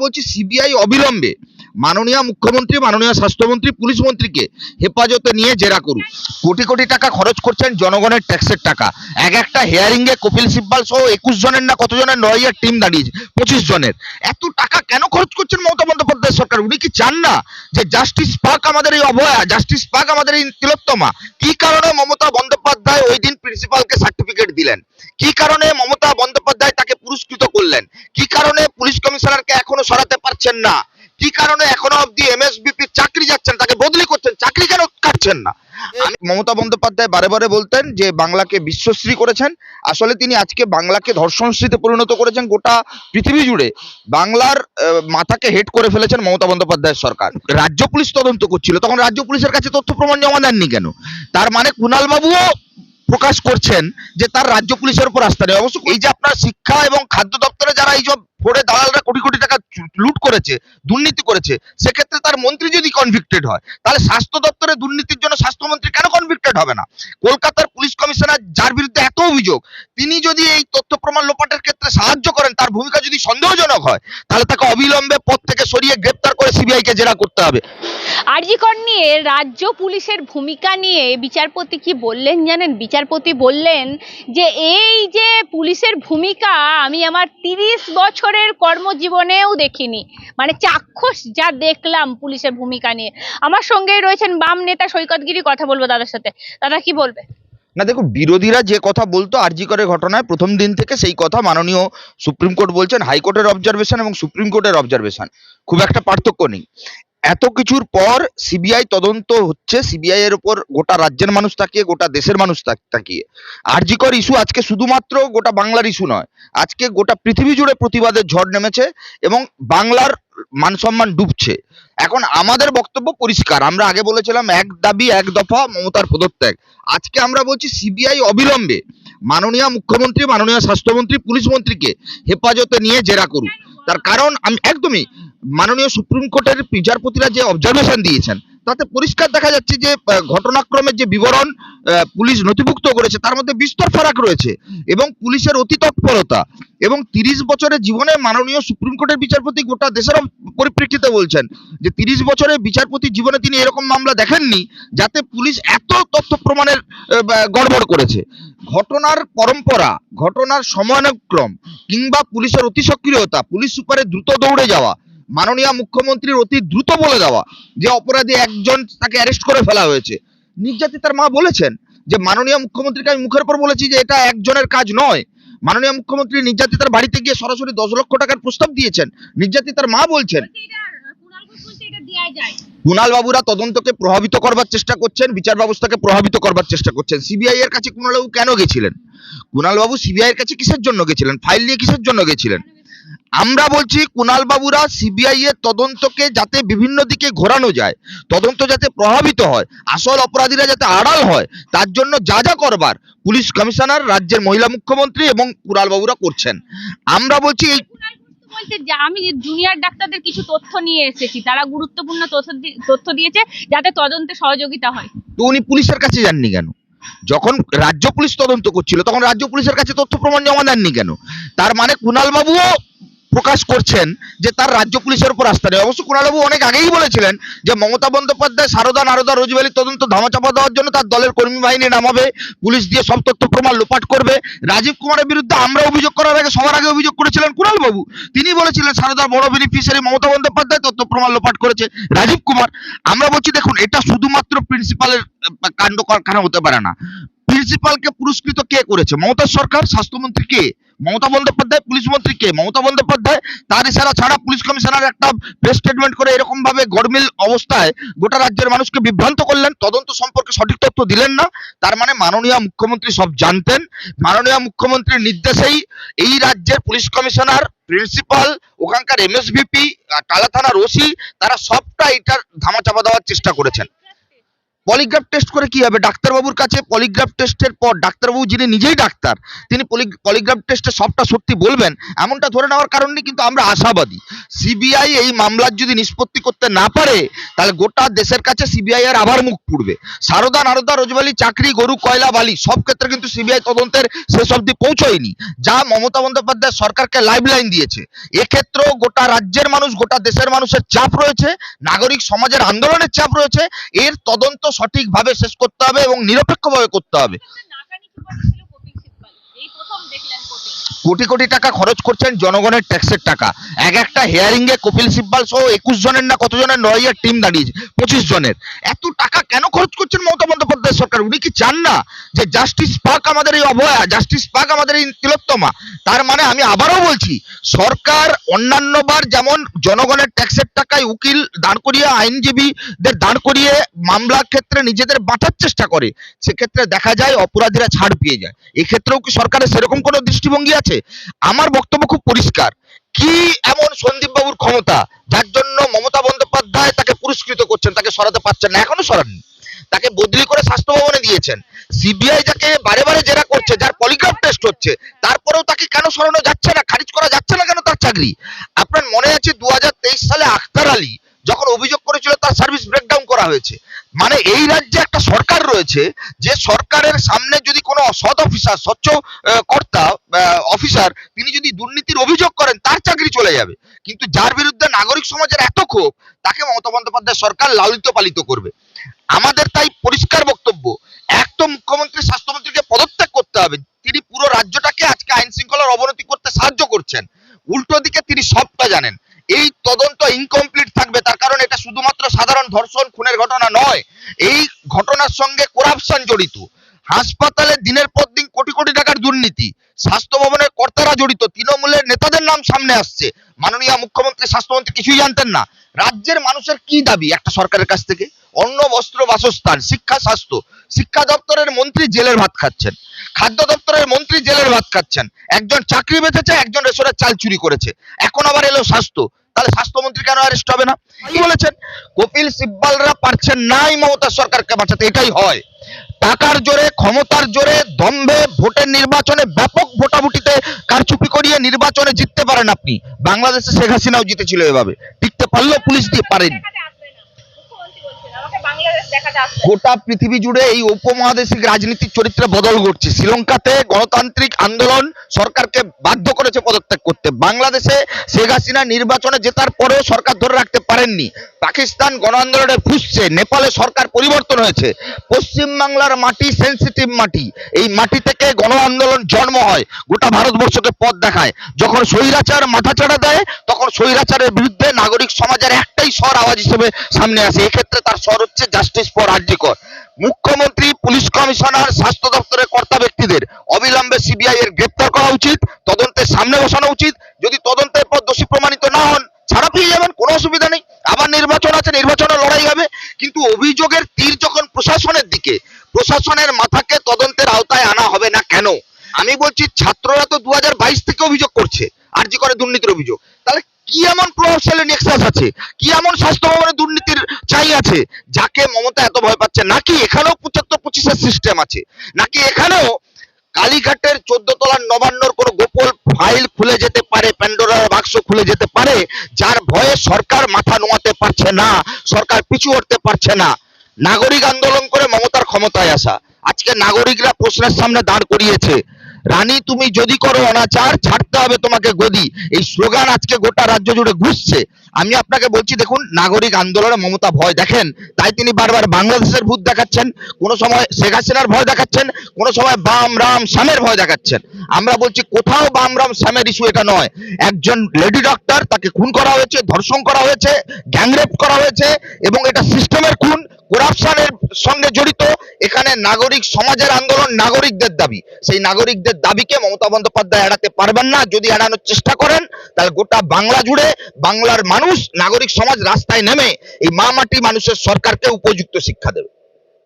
বলছি সিবিআই অবিলম্বে মাননীয় মুখ্যমন্ত্রী, মাননীয় স্বাস্থ্যমন্ত্রী, পুলিশ মন্ত্রীকে হেফাজতে নিয়ে জেরা করুক কোটি কোটি টাকা খরচ করছেন জনগণের ট্যাক্সের টাকা। এক একটা হেয়ারিং এ কপিল সিব্বাল সহ একুশ জনের না কত কতজনের লয়ার টিম দাঁড়িয়েছে, পঁচিশ জনের। এত টাকা কেন খরচ করছেন মমতা বন্দ্যোপাধ্যায় সরকার? উনি কি চান না যে জাস্টিস পাক আমাদের এই অভয়া জাস্টিস পাক আমাদের এই তিলোত্তমা? কি কারণে মমতা বন্দ্যোপাধ্যায় ওই দিন প্রিন্সিপালকে সার্টিফিকেট দিলেন? কি কারণে মমতা বন্দ্যোপাধ্যায় পুরস্কৃত করলেন। কি কারণে পুলিশ কমিশনারকে এখনও সরাতে পারছেন না? কি কারণে এখনও অব্দি এমএসবিপি চাকরি যাচ্ছেন, তাকে বদলি করছেন, চাকরি কেন কাটছেন না? মমতা বন্দ্যোপাধ্যায় বারে বারে বলতেন যে, বাংলাকে বিশ্বশ্রী করেছেন। আসলে তিনি আজকে বাংলাকে ধর্ষণশ্রীতে পরিণত করেছেন গোটা পৃথিবী জুড়ে। বাংলার মাথাকে হেড করে ফেলেছেন মমতা বন্দ্যোপাধ্যায়ের সরকার। রাজ্য পুলিশ তদন্ত করছিল, তখন রাজ্য পুলিশের কাছে তথ্য প্রমাণ জমা দেননি কেন? তার মানে কুণাল বাবুও প্রকাশ করছেন যে তার রাজ্য পুলিশের উপর আস্থা নেই। অবশ্য এই যে আপনার শিক্ষা এবং খাদ্য দপ্তরে যারা এই সব দালালরা কোটি কোটি টাকা লুট করেছে, দুর্নীতি করেছে, সেক্ষেত্রে তার মন্ত্রী যদি কনভিক্টেড হয়, তাহলে স্বাস্থ্য দপ্তরে দুর্নীতির জন্য স্বাস্থ্যমন্ত্রী কেন কনভিক্টেড হবে না? কলকাতার পুলিশ কমিশনার যার বিরুদ্ধে এত অভিযোগ, তিনি যদি এই তথ্য প্রমাণ লোপাটের ক্ষেত্রে সাহায্য করেন, তার ভূমিকা যদি সন্দেহজনক হয়, তাহলে তাকে অবিলম্বে পদ থেকে সরিয়ে গ্রেপ্তার করে সিবিআই কে জেরা করতে হবে। আরজিকর নিয়ে রাজ্য পুলিশের ভূমিকা নিয়ে বিচারপতি কি বললেন জানেন? বিচারপতি বললেন যে, এই যে পুলিশের ভূমিকা, আমি আমার তিরিশ বছরের কর্মজীবনেও দেখিনি। মানে চাক্ষুষ যা দেখলাম পুলিশের ভূমিকা নিয়ে। আমার সঙ্গেই রয়েছেন বাম নেতা সৈকতগিরি কথা বলব দাদার সাথে। দাদা, কি বলবে? না দেখো বিরোধীরা যে কথা বলতো আরজি করে ঘটনায় প্রথম দিন থেকে সেই কথা মাননীয় সুপ্রিম কোর্ট বলছেন, হাইকোর্টের অবজারভেশন এবং সুপ্রিম কোর্টের অবজারভেশন খুব একটা পার্থক্য নেই। এত কিছুর পর সিবিআই তদন্ত হচ্ছে। সিবিআই এর উপর গোটা রাজ্যের মানুষ তাকিয়ে, গোটা দেশের মানুষ তাক- তাকিয়ে। আরজিকর ইস্যু আজকে শুধুমাত্র গোটা বাংলার ইস্যু নয়, আজকে গোটা পৃথিবী জুড়ে প্রতিবাদের ঝড় নেমেছে এবং বাংলার মান সম্মান ডুবছে। এখন আমাদের বক্তব্য পরিষ্কার। আমরা আগে বলেছিলাম, এক দাবি, এক দফা মমতার পদত্যাগ। আজকে আমরা বলছি সিবিআই অবিলম্বে মাননীয় মুখ্যমন্ত্রী, মাননীয় স্বাস্থ্যমন্ত্রী, পুলিশ মন্ত্রীকে হেফাজতে নিয়ে জেরা করুক। তার কারণ আমি একদমই মাননীয় সুপ্রিম কোর্টের বিচারপতিরা যে অবজারভেশন দিয়েছেন, তাতে পরিষ্কার দেখা যাচ্ছে যে ঘটনাক্রমের যে বিবরণ পুলিশ নথিভুক্ত করেছে, তার মধ্যে বিস্তর ফারাক রয়েছে এবং পুলিশের অতি তৎপরতা এবং তিরিশ বছরের জীবনে মাননীয় সুপ্রিম কোর্টের বিচারপতি গোটা দেশের পরিপ্রেক্ষিতে বলছেন যে তিরিশ বছরের বিচারপতি জীবনে তিনি এরকম মামলা দেখেননি যাতে পুলিশ এত তথ্য প্রমাণের গড়বড় করেছে। ঘটনার পরম্পরা, ঘটনার সময়ানুক্রম কিংবা পুলিশের অতি সক্রিয়তা, পুলিশ সুপারের দ্রুত দৌড়ে যাওয়া, মাননীয় মুখ্যমন্ত্রীর অতি দ্রুত বলে দেওয়া, যে অপরাধী একজন তাকে অ্যারেস্ট করে ফেলা হয়েছে। নির্যাতিতার মা বলেছেন যে মাননীয় মুখ্যমন্ত্রীকে আমি মুখের পর বলেছি যে এটা একজনের কাজ নয়। মাননীয় মুখ্যমন্ত্রী নির্যাতিতার বাড়িতে গিয়ে সরাসরি দশ লক্ষ টাকার প্রস্তাব দিয়েছেন। নির্যাতিতার মা বলছেন কুণাল বাবুরা তদন্তকে প্রভাবিত করবার চেষ্টা করছেন, বিচার ব্যবস্থাকে প্রভাবিত করবার চেষ্টা করছেন। সিবিআই এর কাছে কুণাল বাবু কেন গেছিলেন? কুণাল বাবু সিবিআই এর কাছে কিসের জন্য গেছিলেন? ফাইল নিয়ে কিসের জন্য গেছিলেন? আমরা বলছি কুণাল বাবুরা সিবিআই এর তদন্তকে যাতে বিভিন্ন দিকে ঘোরানো যায় তদন্ত যাতে প্রভাবিত হয় আসল অপরাধীরা যাতে আড়াল হয় তার জন্য যা যা করবার পুলিশ কমিশনার রাজ্যের মহিলা মুখ্যমন্ত্রী এবং কুণাল বাবুরা করছেন। আমরা বলছি এই বলছে যে আমি জুনিয়র ডাক্তারদের কিছু তথ্য নিয়ে এসেছি তারা গুরুত্বপূর্ণ তথ্য দিয়েছে যাতে তদন্তে সহযোগিতা হয়। তো উনি পুলিশের কাছে যাননি কেন? যখন রাজ্য পুলিশ তদন্ত করছিল তখন রাজ্য পুলিশের কাছে তথ্য প্রমাণ জমা দেননি কেন? তার মানে কুণাল বাবুও প্রকাশ করছেন যে তার রাজ্য পুলিশের উপর আস্থা নেই। অবশ্য কুণাল বাবু অনেক আগেই বলেছিলেন যে মমতা বন্দ্যোপাধ্যায়, সারদা নারদা রোজভ্যালির তদন্ত ধামাচাপা দেওয়ার জন্য তার দলের কর্মী বাহিনী নামাবে, পুলিশ দিয়ে সব তথ্য প্রমাণ লোপাট করবে। রাজীব কুমারের বিরুদ্ধে আমরা অভিযোগ করার আগে সবার আগে অভিযোগ করেছিলেন কুণাল বাবু তিনি বলেছিলেন, সারদার বড় বেনিফিশিয়ারি মমতা বন্দ্যোপাধ্যায় তথ্য প্রমাণ লোপাট করেছে রাজীব কুমার। আমরা বলছি, দেখুন, এটা শুধুমাত্র প্রিন্সিপালের কাণ্ড কারখানা হতে পারে না। প্রিন্সিপালকে পুরস্কৃত কে করেছে? মমতা সরকার? স্বাস্থ্যমন্ত্রী কে? মমতা বন্দ্যোপাধ্যায় পুলিশ মন্ত্রী কে? মমতা বন্দ্যোপাধ্যায়, তার ইশারা ছাড়া পুলিশ কমিশনার একটা প্রেস স্টেটমেন্ট করে এরকম ভাবে গরমিল অবস্থায় গোটা রাজ্যের মানুষকে বিভ্রান্ত করলেন। তদন্ত সম্পর্কে সঠিক তথ্য দিলেন না। তার মানে মাননীয় মুখ্যমন্ত্রী সব জানতেন। মাননীয় মুখ্যমন্ত্রীর নির্দেশেই এই রাজ্যের পুলিশ কমিশনার, প্রিন্সিপাল, ওখানকার এমএসভিপি কালা থানার ওসি, তারা সবটা এটার ধামাচাপা দেওয়ার চেষ্টা করেছেন। পলিগ্রাফ টেস্ট করে কি হবে? ডাক্তারবাবুর কাছে পলিগ্রাফ টেস্টের পর ডাক্তারবাবু যিনি নিজেই ডাক্তার, তিনি পলিগ্রাফ টেস্টে সবটা সত্যি বলবেন, এমনটা ধরে নেওয়ার কারণ কিন্তু আমরা আশাবাদী। সিবিআই এই মামলার যদি নিষ্পত্তি করতে না পারে, তাহলে গোটা দেশের কাছে সিবিআই এর আবার মুখ পুড়বে। সারদা নারদা রোজবালি, চাকরি, গরু, কয়লা, বালি, সব ক্ষেত্রে কিন্তু সিবিআই তদন্তের শেষ অবধি পৌঁছয়নি, যা মমতা বন্দ্যোপাধ্যায় সরকারকে লাইফ লাইন দিয়েছে। এক্ষেত্রেও গোটা রাজ্যের মানুষ, গোটা দেশের মানুষের চাপ রয়েছে, নাগরিক সমাজের আন্দোলনের চাপ রয়েছে, এর তদন্ত সঠিকভাবে শেষ করতে হবে এবং নিরপেক্ষভাবে করতে হবে। কোটি কোটি টাকা খরচ করছেন জনগণের ট্যাক্সের টাকা। এক একটা হেয়ারিং এ কপিল সিব্বাল সহ একুশ জনের না কত জনের লয়ার টিম দাঁড়িয়েছে পঁচিশ জনের। এত টাকা কেন খরচ করছেন মমতা বন্দ্যোপাধ্যায় সরকার? উনি কি চান না যে জাস্টিস পাক আমাদের এই অভয়া জাস্টিস পাক আমাদের এই তিলোত্তমা? তার মানে আমি আবারও বলছি, সরকার অন্যান্যবার যেমন জনগণের ট্যাক্সের টাকায় উকিল দাঁড় করিয়ে, আইনজীবীদের দাঁড় করিয়ে মামলার ক্ষেত্রে নিজেদের বাঁচার চেষ্টা করে, সেক্ষেত্রে দেখা যায় অপরাধীরা ছাড় পেয়ে যায়। এক্ষেত্রেও কি সরকারের সেরকম কোনো দৃষ্টিভঙ্গি আছে? আমার বক্তব্য খুব পরিষ্কার। কি এমন সন্দীপ বাবুর ক্ষমতা যার জন্য মমতা বন্দ্যোপাধ্যায় তাকে পুরস্কৃত করছেন, তাকে সরাতে পারছেন না, এখনও সরাননি? তাকে বদলি করে স্বাস্থ্য ভবনে দিয়েছেন। সিবিআই যাকে বারে বারে জেরা করছে, যার পলিগ্রাফ টেস্ট হচ্ছে, তারপরেও তাকে কেন সরানো যাচ্ছে না, খারিজ করা যাচ্ছে না কেন তার চাকরি? আপনার মনে আছে দু হাজার তেইশ সালে আখতার আলী যখন অভিযোগ করেছিল তার সার্ভিস ব্রেকডাউন করা হয়েছে মানে এই রাজ্যে একটা সরকার রয়েছে, যে সরকারের সামনে যদি কোনো সৎ অফিসার, স্বচ্ছ কর্তা অফিসার, তিনি যদি দুর্নীতির অভিযোগ করেন, তার চাকরি চলে যাবে। কিন্তু যার বিরুদ্ধে নাগরিক সমাজের এত ক্ষোভ, তাকে মমতা বন্দ্যোপাধ্যায় সরকার লালিত পালিত করবে। আমাদের তাই পরিষ্কার বক্তব্য, এক তো মুখ্যমন্ত্রী, স্বাস্থ্যমন্ত্রীকে পদত্যাগ করতে হবে। তিনি পুরো রাজ্যটাকে আজকে আইন শৃঙ্খলার অবনতি করতে সাহায্য করছেন। উল্টো দিকে তিনি সবটা জানেন। এই তদন্ত ইনকমপ্লিট থাকবে, তার কারণ এটা শুধুমাত্র সাধারণ ধর্ষণ, খুনের ঘটনা নয়। এই ঘটনার সঙ্গে করাপশন জড়িত। হাসপাতালে দিনের পর দিন কোটি কোটি টাকার দুর্নীতি। স্বাস্থ্য ভবনের কর্তারা জড়িত। তৃণমূলের নেতাদের নাম সামনে আসছে। মাননীয় মুখ্যমন্ত্রী, স্বাস্থ্যমন্ত্রী কিছুই জানতেন না। রাজ্যের মানুষের কি দাবি একটা সরকারের কাছ থেকে? অন্ন, বস্ত্র, বাসস্থান, শিক্ষা, স্বাস্থ্য। শিক্ষা দপ্তরের মন্ত্রী জেলের ভাত খাচ্ছেন। খাদ্য দপ্তরের মন্ত্রী জেলের ভাত খাচ্ছেন। একজন চাকরি বেঁচেছে একজন রেশনের চাল চুরি করেছে। এখন আবার এলো স্বাস্থ্য। তাহলে স্বাস্থ্যমন্ত্রী কেন অ্যারেস্ট হবে না? কি বলেছেন? কপিল সিব্বালরা পারছেন নাই মমতা সরকারকে বাঁচাতে, এটাই হয়। টাকার জোরে, ক্ষমতার জোরে দম্ভে ভোটের নির্বাচনে ব্যাপক ভোটাভুটিতে কারচুপি করিয়ে নির্বাচনে জিততে পারেন আপনি। বাংলাদেশে শেখ হাসিনাও জিতেছিল এভাবে। টিকতে পারলেও পুলিশ দিয়ে পারেনি দেখাতে আসবে না মুখ্যমন্ত্রী বলছেন আমাকে বাংলাদেশ দেখাতে আসবে না। গোটা পৃথিবী জুড়ে এই উপমহাদেশিক রাজনীতির চরিত্রে বদল ঘটছে। শ্রীলঙ্কাতে গণতান্ত্রিক আন্দোলন সরকারকে বাধ্য করেছে পদত্যাগ করতে। বাংলাদেশে শেখ হাসিনা নির্বাচনে জেতার পরেও সরকার ধরে রাখতে পারেননি। পাকিস্তান গণ আন্দোলনে ফুসছে। নেপালে সরকার পরিবর্তন হয়েছে। পশ্চিম বাংলার মাটি সেন্সিটিভ মাটি। এই মাটি থেকে গণ আন্দোলন জন্ম হয়। গোটা ভারতবর্ষকে পথ দেখায়। যখন স্বৈরাচার মাথা চাড়া দেয়, তখন স্বৈরাচারের বিরুদ্ধে নাগরিক সমাজের একটাই স্বর আওয়াজ হিসেবে সামনে আসে। এক্ষেত্রে তার স্বর হচ্ছে জাস্টিস ফর আর্জিকর মুখ্যমন্ত্রী, পুলিশ কমিশনার, স্বাস্থ্য দপ্তরের কর্তা ব্যক্তিদের অবিলম্বে সিবিআই এর গ্রেপ্তার করা উচিত, তদন্তের সামনে বসানো উচিত। যদি তদন্তের পর দোষী প্রমাণিত না হন, ছাড়া পেয়ে যাবেন, কোনো অসুবিধা নেই। আবার নির্বাচন আছে নির্বাচনে লড়াই হবে। কিন্তু অভিযোগের তীর যখন প্রশাসনের দিকে, প্রশাসনের মাথাকে তদন্তের আওতায় আনা হবে না কেন? আমি বলছি, ছাত্ররা তো দু হাজার বাইশ থেকে অভিযোগ করছে আরজি করে দুর্নীতির অভিযোগ। তাহলে কি এমন প্রভাবশালী নেক্সাস আছে? কি এমন স্বাস্থ্য ভবনে দুর্নীতির চাই আছে? যাকে মমতা এত ভয় পাচ্ছে? নাকি এখানেও পঁচাত্তর পঁচিশের সিস্টেম আছে? নাকি এখানেও কালীঘাটের চোদ্দ তলার নবান্নর কোনো গোপন ফাইল খুলে যেতে পারে প্যান্ডোরার বাক্স খুলে যেতে পারে, যার ভয়ে সরকার মাথা নোয়াতে পারছে না, সরকার পিছু হটতে পারছে না? নাগরিক আন্দোলন করে মমতার ক্ষমতায় আসা। আজকে নাগরিকরা প্রশ্নের সামনে দাঁড় করিয়েছে। রানী, তুমি যদি করো অনাচার, ছাড়তে হবে তোমাকে গদি। এই স্লোগান আজকে গোটা রাজ্য জুড়ে ঘুরছে আমি আপনাকে বলছি, দেখুন, নাগরিক আন্দোলনে মমতা ভয় দেখেন। তাই তিনি বারবার বাংলাদেশের ভূত দেখাচ্ছেন, কোনো সময় শেখ হাসিনার ভয় দেখাচ্ছেন, কোনো সময় বাম রাম শ্যামের ভয় দেখাচ্ছেন। আমরা বলছি, কোথাও বাম রাম শ্যামের ইস্যু এটা নয়। একজন লেডি ডক্টর তাকে খুন করা হয়েছে, ধর্ষণ করা হয়েছে গ্যাংরেপ করা হয়েছে, এবং এটা সিস্টেমের খুন করাপশনের সঙ্গে জড়িত এখানে নাগরিক সমাজের আন্দোলন নাগরিকদের দাবি। সেই নাগরিকদের দাবিকে মমতা বন্দ্যোপাধ্যায় এড়াতে পারবেন না। যদি এড়ানোর চেষ্টা করেন, তাহলে গোটা বাংলা জুড়ে বাংলার মানুষ নাগরিক সমাজ রাস্তায় নেমে এই মা মাটি মানুষের সরকারকে উপযুক্ত শিক্ষা দেবে।